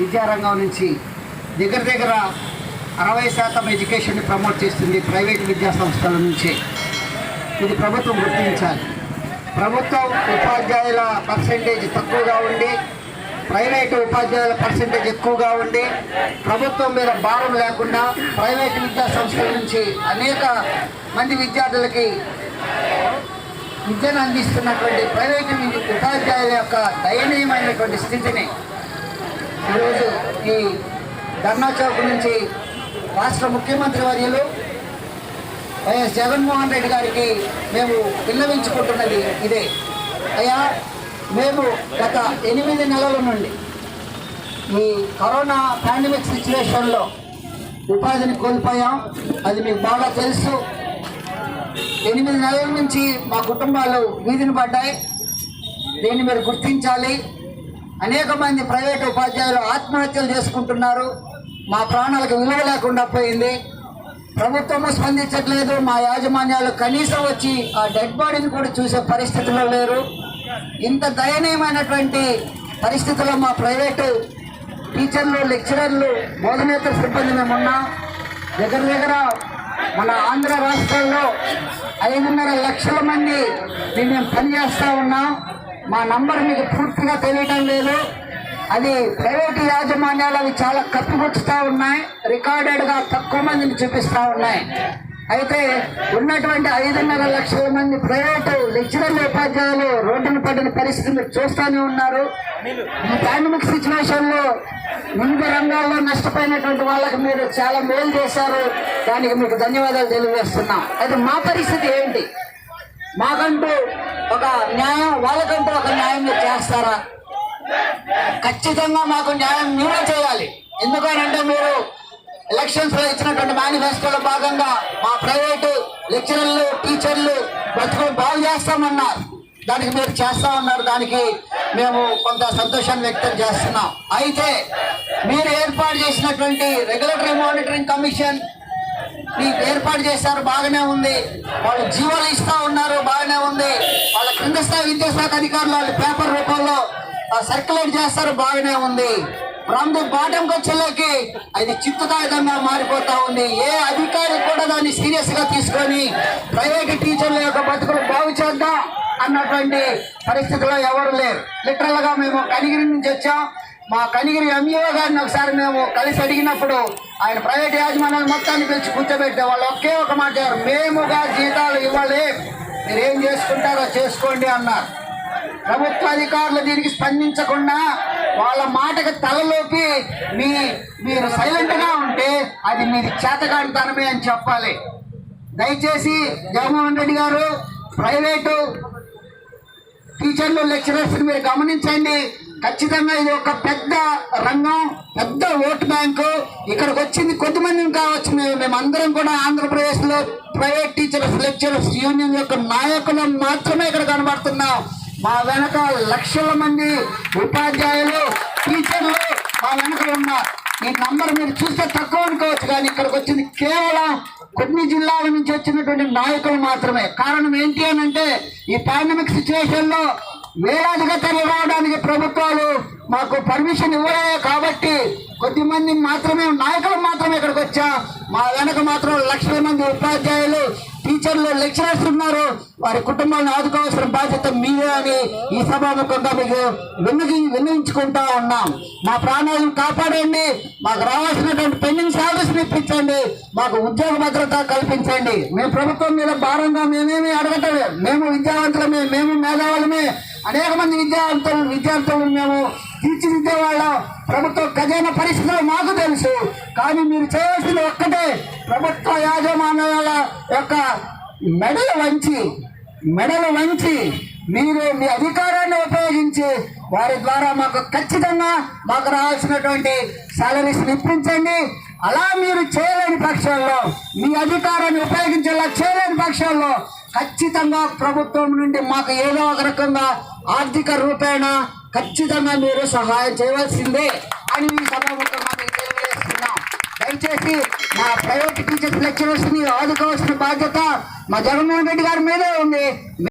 విద్యారంగం నుంచి దగ్గర దగ్గర అరవై శాతం ఎడ్యుకేషన్ని ప్రమోట్ చేస్తుంది ప్రైవేట్ విద్యా సంస్థల నుంచి. ఇది ప్రభుత్వం గుర్తించాలి. ప్రభుత్వం ఉపాధ్యాయుల పర్సంటేజ్ తక్కువగా ఉండి ప్రైవేటు ఉపాధ్యాయుల పర్సంటేజ్ ఎక్కువగా ఉండి ప్రభుత్వం మీద భారం లేకుండా ప్రైవేట్ విద్యా సంస్థల నుంచి అనేక మంది విద్యార్థులకి విద్యను అందిస్తున్నటువంటి ప్రైవేటు ఉపాధ్యాయుల యొక్క దయనీయమైనటువంటి స్థితిని ఈరోజు ఈ ధర్నా చౌక్ నుంచి రాష్ట్ర ముఖ్యమంత్రి వర్యులు వైఎస్ జగన్మోహన్ రెడ్డి గారికి మేము విన్నవించుకుంటున్నది ఇదే. అయ్యా మేము గత ఎనిమిది నెలల నుండి ఈ కరోనా పాండమిక్ సిచ్యువేషన్లో ఉపాధిని కోల్పోయాం. అది మీకు బాగా తెలుసు. ఎనిమిది నెలల నుంచి మా కుటుంబాలు వీధిని పడ్డాయి. దీన్ని మీరు గుర్తించాలి. అనేక మంది ప్రైవేట్ ఉపాధ్యాయులు ఆత్మహత్యలు చేసుకుంటున్నారు. మా ప్రాణాలకు విలువ లేకుండా పోయింది. ప్రభుత్వము స్పందించట్లేదు. మా యాజమాన్యాలు కనీసం వచ్చి ఆ డెడ్ బాడీని కూడా చూసే పరిస్థితిలో లేరు. ఇంత దయనీయమైనటువంటి పరిస్థితుల్లో మా ప్రైవేటు టీచర్లు లెక్చరర్లు బోధనేతర సిబ్బంది మేము ఉన్నాం దగ్గర దగ్గర మన ఆంధ్ర రాష్ట్రంలో ఐదున్నర లక్షల మంది మేము పనిచేస్తూ ఉన్నాం. మా నంబర్ మీకు పూర్తిగా తెలియటం లేదు. అది ప్రైవేటు యాజమాన్యాలు అవి చాలా కప్పిపుచ్చుతూ ఉన్నాయి. రికార్డెడ్గా తక్కువ మందిని చూపిస్తూ ఉన్నాయి. అయితే ఉన్నటువంటి ఐదున్నర లక్షల మంది ప్రైవేటు లెక్చరర్ ఉపాధ్యాయులు రోడ్డున పడిన పరిస్థితి మీరు చూస్తూనే ఉన్నారు. ఈ పాండమిక్ సిచ్యువేషన్లో వివిధ రంగాల్లో నష్టపోయినటువంటి వాళ్ళకి మీరు చాలా మేలు చేశారు. దానికి మీకు ధన్యవాదాలు తెలియజేస్తున్నాం. అయితే మా పరిస్థితి ఏంటి? మాకంటూ ఒక న్యాయం వాళ్ళకంటూ ఒక న్యాయం మీరు చేస్తారా? ఖచ్చితంగా మాకు న్యాయం మీరే చేయాలి. ఎందుకనంటే మీరు ఎలక్షన్స్లో ఇచ్చినటువంటి మేనిఫెస్టోలో భాగంగా మా ప్రైవేటు లెక్చరర్లు టీచర్లు బతుకులు బాగు చేస్తామన్నారు. దానికి మీరు చేస్తా ఉన్నారు దానికి మేము కొంత సంతోషాన్ని వ్యక్తం చేస్తున్నాం. అయితే మీరు ఏర్పాటు చేసినటువంటి రెగ్యులేటరీ మానిటరింగ్ కమిషన్ మీకు ఏర్పాటు చేశారు బాగానే ఉంది. వాళ్ళు జీవోలు ఇస్తా ఉన్నారు బాగానే ఉంది. వాళ్ళ క్రింద స్థాయి విద్యాశాఖ అధికారులు వాళ్ళు పేపర్ రూపంలో సర్క్యులేట్ చేస్తారు బాగానే ఉంది. ఫ్రమ్ ది బాటంకి వచ్చేలోకి అది చిత్తు మారిపోతా ఉంది. ఏ అధికారి కూడా దాన్ని సీరియస్గా తీసుకొని ప్రైవేట్ టీచర్ల యొక్క బతుకులు బాగు చేద్దాం అన్నటువంటి పరిస్థితిలో ఎవరు లేరు. లిటరల్గా మేము కనిగిరి నుంచి వచ్చాం. మా కనిగిరి ఎంఈఓ గారిని ఒకసారి మేము కలిసి అడిగినప్పుడు ఆయన ప్రైవేట్ యాజమాన్యాలు మొత్తాన్ని పిలిచి కూర్చోబెట్టే వాళ్ళు ఒకే ఒక మాట మేముగా జీతాలు ఇవ్వాలి. మీరు ఏం చేసుకుంటారో చేసుకోండి అన్నారు. ప్రభుత్వ అధికారులు దీనికి స్పందించకుండా వాళ్ళ మాటకు తలలోపి మీ మీరు సైలెంట్గా ఉంటే అది మీది చేతకానితనమే అని చెప్పాలి. దయచేసి జగన్మోహన్ రెడ్డి గారు ప్రైవేటు టీచర్లు లెక్చరర్స్ మీరు గమనించండి. ఖచ్చితంగా ఇది ఒక పెద్ద రంగం పెద్ద ఓటు బ్యాంకు. ఇక్కడికి వచ్చింది కొద్దిమంది కావచ్చు మేము మేమందరం కూడా ఆంధ్రప్రదేశ్లో ప్రైవేట్ టీచర్స్ లెక్చరర్స్ యూనియన్ యొక్క నాయకులు మాత్రమే ఇక్కడ కనబడుతున్నాం. మా వెనక లక్షల మంది ఉపాధ్యాయులు టీచర్లు మా వెనక ఉన్నారు. ఈ నంబర్ మీరు చూస్తే తక్కువ అనుకోవచ్చు కానీ ఇక్కడికి వచ్చింది కేవలం కొన్ని జిల్లాల నుంచి వచ్చినటువంటి నాయకులు మాత్రమే. కారణం ఏంటి అని అంటే ఈ పాండమిక్ సిచ్యువేషన్లో లో రావడానికి ప్రభుత్వాలు మాకు పర్మిషన్ ఇవ్వలే కాబట్టి కొద్ది మంది మాత్రమే నాయకులు మాత్రమే ఇక్కడికి వచ్చా. మా వెనక మాత్రం లక్షల మంది ఉపాధ్యాయులు టీచర్లు లెక్చరర్స్ ఉన్నారు. వారి కుటుంబాలను ఆదుకోవాల్సిన బాధ్యత మీదే అని ఈ సభాముఖంగా మీకు విన్నగి విన్నవించుకుంటా ఉన్నాం. మా ప్రాణాలను కాపాడండి. మాకు రావాల్సినటువంటి పెండింగ్ సాలరీస్ ఇప్పించండి. మాకు ఉద్యోగ భద్రత కల్పించండి. మేము ప్రభుత్వం మీద భారంగా మేమేమి అడగటం మేము విద్యావంతులమే మేము మేధావులమే. అనేక మంది విద్యార్థులు విద్యార్థులు మేము తీర్చిదిద్దే వాళ్ళం ప్రభుత్వ ఖజానా పరిస్థితులు మాకు తెలుసు. కానీ మీరు చేయాల్సింది ఒక్కటే ప్రభుత్వ యాజమాన్యాల యొక్క మెడలు వంచి మెడలు వంచి మీరు మీ అధికారాన్ని ఉపయోగించి వారి ద్వారా మాకు ఖచ్చితంగా మాకు రావాల్సినటువంటి సాలరీస్ ఇప్పించండి అలా మీరు చేయలేని పక్షంలో మీ అధికారాన్ని ఉపయోగించేలా చేయలేని పక్షంలో ఖచ్చితంగా ప్రభుత్వం నుండి మాకు ఏదో ఒక రకంగా ఆర్థిక రూపేణ ఖచ్చితంగా మీరు సహాయం చేయవలసిందే అని మీ సభాముఖంగా మీకు తెలియజేస్తున్నాం. దయచేసి మా ప్రైవేట్ టీచర్స్ లెక్చరర్స్ని ఆదుకోవాల్సిన బాధ్యత మా జగన్మోహన్ రెడ్డి గారి మీదే ఉంది.